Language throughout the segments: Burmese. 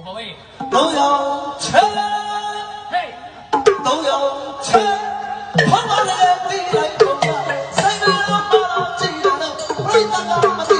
我保卫。都要钱，嘿，都要钱，跑马来的来跑马，三个人跑到济南，瑞达那么。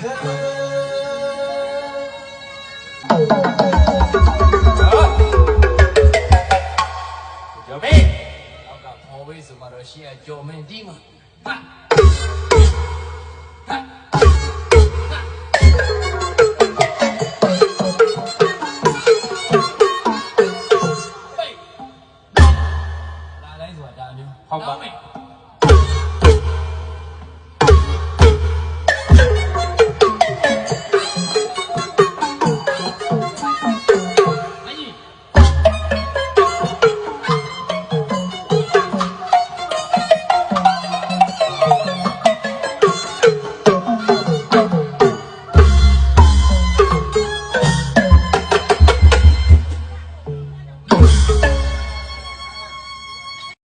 ကျော်မင်းနောက်ကခေါ်ပေးဆိုမှတော့ရှင်းရကျော်မင်းဒီမှာဟာဟုတ်ပါ